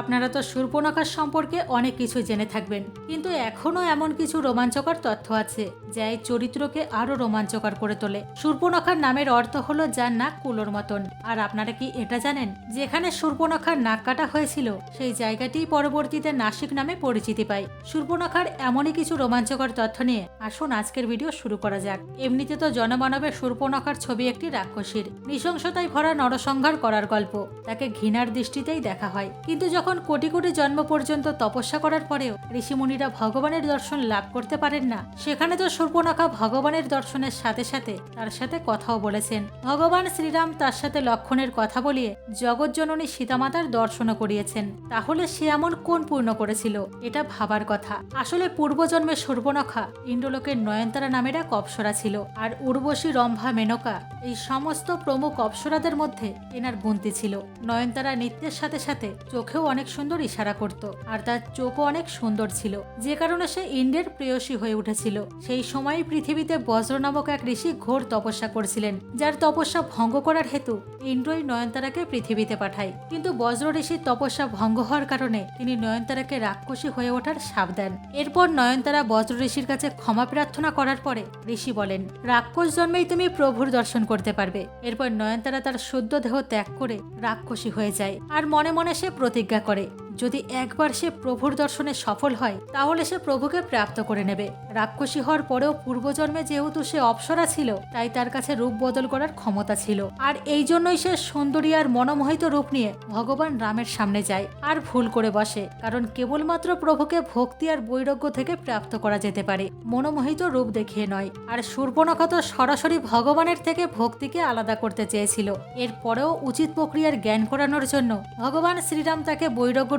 আপনারা তো সুর্পনখার সম্পর্কে অনেক কিছু জেনে থাকবেন, কিন্তু এখনও এমন কিছু রোমাঞ্চকর তথ্য আছে, যা এই চরিত্রকে আরও রোমাঞ্চকর করে তোলে। সুর্পনখার নামের অর্থ হলো যার নাক কুলোর মতন। আর আপনারা কি এটা জানেন? যেখানে সুর্পনখার নাক কাটা হয়েছিল, সেই জায়গাটি পরবর্তীতে নাসিক নামে পরিচিতি পায়। সুর্পনখার এমনই কিছু রোমাঞ্চকর তথ্য নিয়ে আসুন আজকের ভিডিও শুরু করা যাক। এমনিতে তো জনমানবের সুর্পনখার ছবি একটি রাক্ষসীর। নৃশংসতায় ভরা নরসংহার করার গল্প, তাকে ঘৃণার দৃষ্টিতেই দেখা হয়। কিন্তু যখন কোটি কোটি জন্ম পর্যন্ত তপস্যা করার পরেও ঋষিমুনিরা ভগবানের দর্শন লাভ করতে পারেন না, সেখানে তো সুর্পনখা ভগবানের দর্শনের সাথে সাথে তার সাথে কথাও বলেছেন। ভগবান শ্রীরাম তার সাথে লক্ষণের কথা বলিয়ে জগৎজননী সীতামাতার দর্শনও করিয়েছেন। তাহলে সে এমন কোন পূর্ণ করেছিল, এটা ভাবার কথা। আসলে পূর্বজন্মে সুর্পনখা ইন্দ্রলোকের নয়নতারা নামের এক অপ্সরা ছিল, আর উর্বশী রম্ভা মেনকা এই সমস্ত প্রমুখ অপ্সরাদের মধ্যে এনার গুনতি ছিল। নয়নতারা নৃত্যের সাথে সাথে চোখেও অনেক সুন্দর ইশারা করত, আর তার চোখও অনেক সুন্দর ছিল। যে কারণে সে ইন্দ্রের প্রেয়সী হয়ে উঠেছিল। সেই সময়ই পৃথিবীতে বজ্র নামক এক ঋষি ঘোর তপস্যা করছিলেন, যার তপস্যা ভঙ্গ করার হেতু ইন্দ্রই নয়নতারাকে পৃথিবীতে পাঠায়। কিন্তু বজ্র ঋষির তপস্যা ভঙ্গ হওয়ার কারণে তিনি নয়নতারাকে রাক্ষসী হয়ে ওঠার সাপ দেন। এরপর নয়নতারা বজ্র ঋষির কাছে ক্ষমা প্রার্থনা করার পরে ঋষি বলেন, রাক্ষস জন্মেই তুমি প্রভুর দর্শন করতে পারবে। এরপর নয়নতারা তার শুদ্ধ দেহ ত্যাগ করে রাক্ষসী হয়ে যায়, আর মনে মনে সে প্রতিজ্ঞা করে যদি একবার সে প্রভুর দর্শনে সফল হয়, তাহলে সে প্রভুকে প্রাপ্ত করে নেবে। রাক্ষসী হওয়ার পরেও পূর্বজন্মে যেহেতু সে অপসরা ছিল, তাই তার কাছে রূপ বদল করার ক্ষমতা ছিল। আর এই জন্যই সে সুন্দরী আর মনোমোহিত রূপ নিয়ে ভগবান রামের সামনে যায় আর ভুল করে বসে, কারণ কেবলমাত্র প্রভুকে ভক্তি আর বৈরাগ্য থেকে প্রাপ্ত করা যেতে পারে, মনোমোহিত রূপ দেখিয়ে নয়। আর সূর্পনখা তো সরাসরি ভগবানের থেকে ভক্তিকে আলাদা করতে চেয়েছিল। এরপরেও উচিত প্রক্রিয়ার জ্ঞান করানোর জন্য ভগবান শ্রীরাম তাকে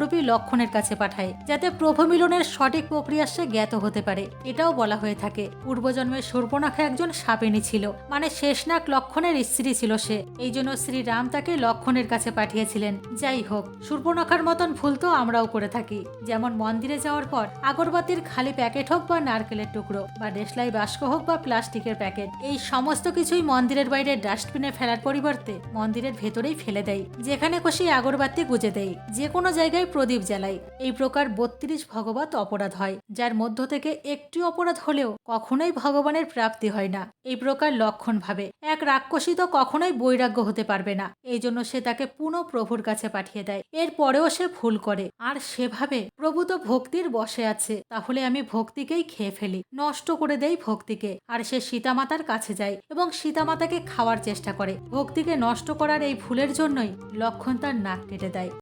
বৈরাগ্যরূপী লক্ষণের কাছে পাঠায়, যাতে প্রভমিলনের সঠিক প্রক্রিয়া সে জ্ঞাত হতে পারে। এটাও বলা হয়ে থাকে, পূর্বজন্মে সূর্পনখা একজন সাপিনী ছিল মানে শেষনাগ লক্ষণের স্ত্রী ছিল সে। এই জন্য শ্রীরাম তাকে লক্ষণের কাছে পাঠিয়েছিলেন। যাই হোক, সূর্পনখার মতন ভুল তো আমরাও করে থাকি। যেমন মন্দিরে যাওয়ার পর আগরবাতির খালি প্যাকেট হোক বা নারকেলের টুকরো, বা দেশলাই বাস্ক হোক বা প্লাস্টিকের প্যাকেট, এই সমস্ত কিছুই মন্দিরের বাইরে ডাস্টবিনে ফেলার পরিবর্তে মন্দিরের ভেতরেই ফেলে দেয়, যেখানে খুশি আগরবাতি গুজে দেয়। যে কোনো জায়গায় প্রদীপ জ্বালাই। এই প্রকার বত্রিশ ভগবত অপরাধ হয়, যার মধ্য থেকে একটি অপরাধ হলেও কখনোই ভগবানের প্রাপ্তি হয় না। এই প্রকার লক্ষণ ভাবে এক রাক্ষসী তো কখনোই বৈরাগ্য হতে পারবে না। এই জন্য সে তাকে পুনঃ প্রভুর কাছে পাঠিয়ে দেয়। এর পরেও সে ভুল করে। আর সেভাবে প্রভু তো ভক্তির বসে আছে। তাহলে আমি ভক্তিকেই খেয়ে ফেলি, নষ্ট করে দেই ভক্তিকে। আর সে সীতামাতার কাছে যায় এবং সীতামাতাকে খাওয়ার চেষ্টা করে। ভক্তিকে নষ্ট করার এই ভুলের জন্যই লক্ষণ তার নাক কেটে দেয়।